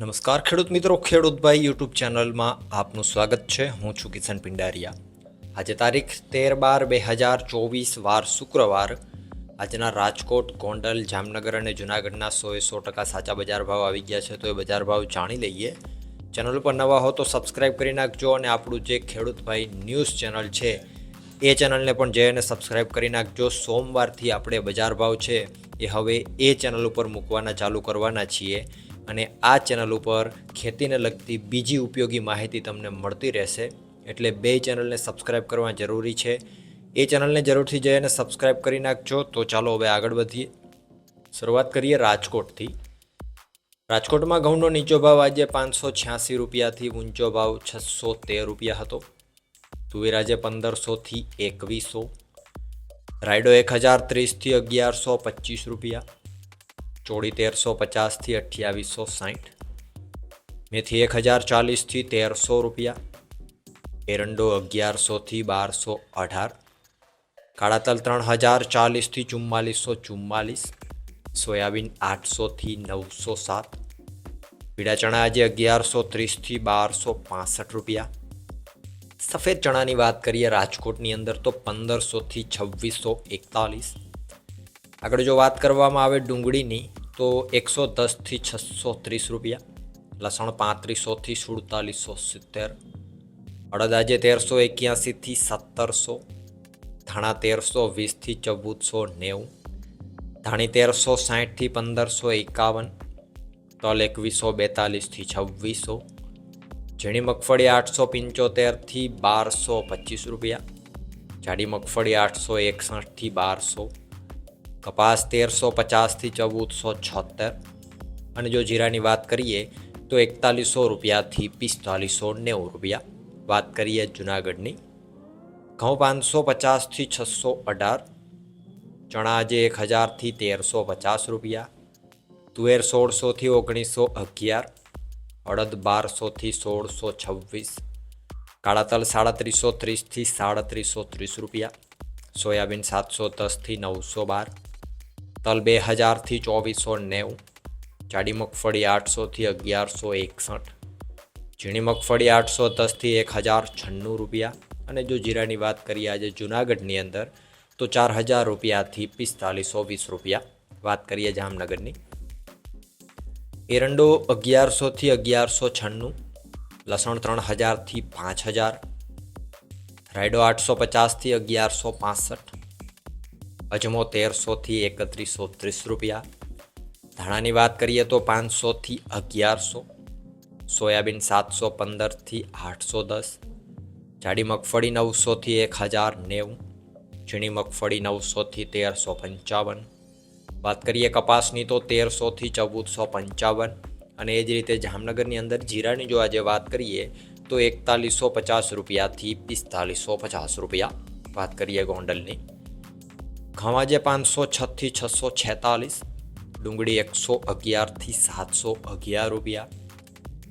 નમસ્કાર ખેડૂત મિત્રો ખેડૂતભાઈ યુટ્યુબ ચેનલમાં આપનું સ્વાગત છે. હું છું કિશન પિંડારિયા. આજે તારીખ તેર બાર બે હજાર ચોવીસ, વાર શુક્રવાર. આજના રાજકોટ, ગોંડલ, જામનગર અને જુનાગઢના સોએ સો ટકા સાચા બજાર ભાવ આવી ગયા છે, તો એ બજાર ભાવ જાણી લઈએ. ચેનલ પર નવા હો તો સબસ્ક્રાઈબ કરી નાખજો અને આપણું જે ખેડૂતભાઈ ન્યૂઝ ચેનલ છે, એ ચેનલને પણ જઈને સબસ્ક્રાઈબ કરી નાખજો. સોમવારથી આપણે બજાર ભાવ છે, એ હવે એ ચેનલ ઉપર મૂકવાના, ચાલુ કરવાના છીએ. અને આ ચેનલ ઉપર ખેતીને લગતી બીજી ઉપયોગી માહિતી તમને મળતી રહેશે. એટલે બે ચેનલને સબસ્ક્રાઈબ કરવા જરૂરી છે. એ ચેનલને જરૂરથી જઈને સબસ્ક્રાઈબ કરી નાખજો. તો ચાલો હવે આગળ વધીએ. શરૂઆત કરીએ રાજકોટથી. રાજકોટમાં ઘઉંનો નીચો ભાવ આજે પાંચસો છ્યાસી રૂપિયાથી ઊંચો ભાવ છસો તેર રૂપિયા હતો. તુવેર આજે પંદરસોથી એકવીસો. રાયડો એક હજાર ત્રીસથી અગિયારસો પચીસ રૂપિયા. ચોળી તેરસો પચાસથી અઠ્યાવીસો સાઠ મેથી એક હજાર ચાલીસથી તેરસો રૂપિયા. એરંડો અગિયારસોથી બારસો અઢાર. કાળા તલ ત્રણ હજાર ચાલીસથી ચુમ્માલીસો ચુમ્માલીસ. સોયાબીન આઠસોથી નવસો સાત. પીળા ચણા આજે અગિયારસો ત્રીસથી બારસો પાસઠ રૂપિયા. સફેદ ચણાની વાત કરીએ, રાજકોટની અંદર તો પંદરસોથી છવ્વીસો એકતાલીસ. આગળ જો વાત કરવામાં આવે ડુંગળીની તો એકસો દસથી છસો ત્રીસ રૂપિયા, લસણ પાંત્રીસોથી સુડતાલીસો સિત્તેર અડદ આજે તેરસો એક્યાસીથી સત્તરસો, ધાણા તેરસો વીસથી ચૌદસો નેવું, ધાણી તેરસો સાહીઠથી પંદરસો એકાવન, તલ એકવીસો બેતાલીસથી છવ્વીસો, ઝીણી મગફળી આઠસો પંચોતેરથી બારસો પચીસ રૂપિયા, જાડી મગફળી આઠસો એકસઠથી બારસો કપાસ તેરસો પચાસથી ચૌદસો છોતેર. અને જો જીરાની વાત કરીએ, તો એકતાલીસો રૂપિયાથી પિસ્તાલીસો નેવું રૂપિયા. વાત કરીએ જુનાગઢની. ઘઉં પાંચસો પચાસથી છસો અઢાર. ચણા આજે એક હજારથી તેરસો પચાસ રૂપિયા. તુવેર સોળસોથી ઓગણીસો અગિયાર. અડદ બારસોથી સોળસો છવ્વીસ. કાળાતલ સાડત્રીસો ત્રીસથી સાડત્રીસો ત્રીસ રૂપિયા. સોયાબીન સાતસો દસથી નવસો બાર. તલ બે હજારથી ચોવીસો નેવું. જાડી મગફળી આઠસોથી અગિયારસો એકસઠ. ઝીણી મગફળી આઠસો દસથી એક હજાર છન્નું રૂપિયા. અને જો જીરાની વાત કરીએ આજે જુનાગઢની અંદર, તો ચાર હજાર રૂપિયાથી પિસ્તાલીસો વીસ રૂપિયા. વાત કરીએ જામનગરની. એરંડો અગિયારસોથી અગિયારસો છન્નું. લસણ ત્રણ હજારથી પાંચ હજાર. રાયડો આઠસો પચાસથી અગિયારસો પાસઠ. અજમો તેરસોથી એકત્રીસો ત્રીસ રૂપિયા. ધાણાની વાત કરીએ તો પાંચસોથી અગિયારસો. સોયાબીન સાતસો પંદરથી આઠસો દસ. જાડી મગફળી નવસોથી એક હજાર નેવું. ઝીણી મગફળી નવસોથી તેરસો પંચાવન. વાત કરીએ કપાસની તો તેરસોથી ચૌદસો પંચાવન. અને એ જ રીતે જામનગરની અંદર જીરાની જો આજે વાત કરીએ તો એકતાલીસો પચાસ રૂપિયાથી પિસ્તાલીસો પચાસ રૂપિયા. વાત કરીએ ગોંડલની. આજે પાંચસો છથી છસો છેતાલીસ, ડુંગળી એકસો અગિયારથી સાતસો અગિયાર રૂપિયા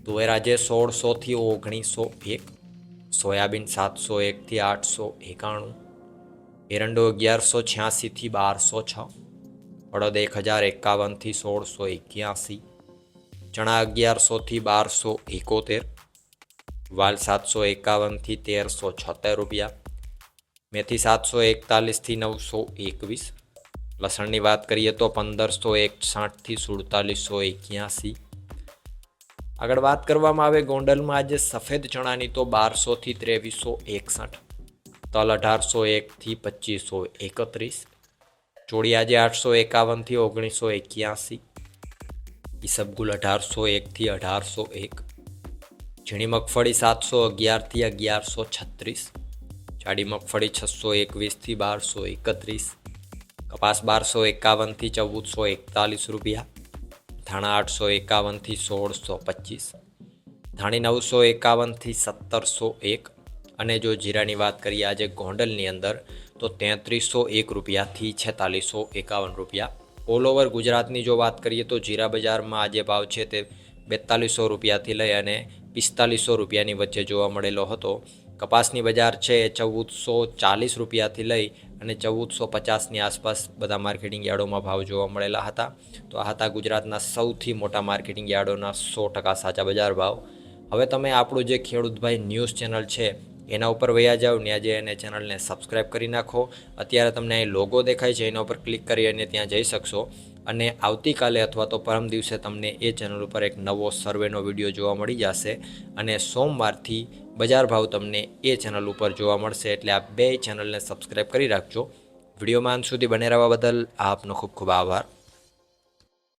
તુવેરાજે સોળસોથી ઓગણીસો એક, સોયાબીન સાતસો એકથી આઠસો એકાણું, એરંડો અગિયારસો છ્યાસીથી બારસો છ અડદ એક હજાર એકાવનથી સોળસો એક્યાસી, ચણા અગિયારસોથી બારસો એકોતેર, વાલ સાતસો એકાવનથી તેરસો છોતેર રૂપિયા મેથી સાતસો એકતાલીસથી નવસો એકવીસ. લસણની વાત કરીએ તો પંદરસો એકસાઠથી સુડતાલીસો એક્યાસી. આગળ વાત કરવામાં આવે ગોંડલમાં આજે સફેદ ચણાની તો બારસોથી ત્રેવીસો એકસઠ. તલ અઢારસો એકથી પચીસો એકત્રીસ. ચોળી આજે આઠસો એકાવનથી ઓગણીસો એક્યાસી. ઈસબગુલ અઢારસો એકથી અઢારસો એક. ઝીણી મગફળી સાતસો અગિયારથી અગિયારસો છત્રીસ. જાડી મગફળી છસો એકવીસથી બારસો એકત્રીસ, કપાસ બારસો એકાવનથી ચૌદસો એકતાલીસ રૂપિયા, ધાણા આઠસો એકાવનથી સોળસો પચીસ, ધાણી નવસો એકાવનથી સત્તરસો એક અને જો જીરાની વાત કરીએ આજે ગોંડલની અંદર, તો તેત્રીસો એક રૂપિયાથી છેતાલીસો એકાવન રૂપિયા. ઓલ ઓવર ગુજરાતની જો વાત કરીએ તો જીરા બજારમાં આજે ભાવ છે તે બેતાલીસો રૂપિયાથી લઈ અને પિસ્તાલીસો રૂપિયાની વચ્ચે જોવા મળેલો હતો. કપાસની બજાર છે ચૌદસો ચાલીસ રૂપિયાથી લઈ અને ચૌદસો પચાસની આસપાસ બધા માર્કેટિંગ યાર્ડોમાં ભાવ જોવા મળેલા હતા. તો આ હતા ગુજરાતના સૌથી મોટા માર્કેટિંગ યાર્ડોના સો ટકા સાચા બજાર ભાવ. હવે તમે આપણું જે ખેડૂતભાઈ ન્યૂઝ ચેનલ છે એના ઉપર વયા જાઓ ત્યાં જઈ અને ચેનલને સબસ્ક્રાઈબ કરી નાખો. અત્યારે તમને અહીં લોગો દેખાય છે, એના ઉપર ક્લિક કરી અને ત્યાં જઈ શકશો. અને આવતીકાલે અથવા તો પરમ દિવસે તમને એ ચેનલ ઉપર એક નવો સર્વેનો વીડિયો જોવા મળી જશે. અને સોમવારથી બજાર ભાવ તમને એ ચેનલ ઉપર જોવા મળશે, એટલે આ બે ચેનલને સબસ્ક્રાઈબ કરી રાખજો. વિડીયોમાં અંત સુધી બને રહેવા બદલ આપનો ખૂબ ખૂબ આભાર.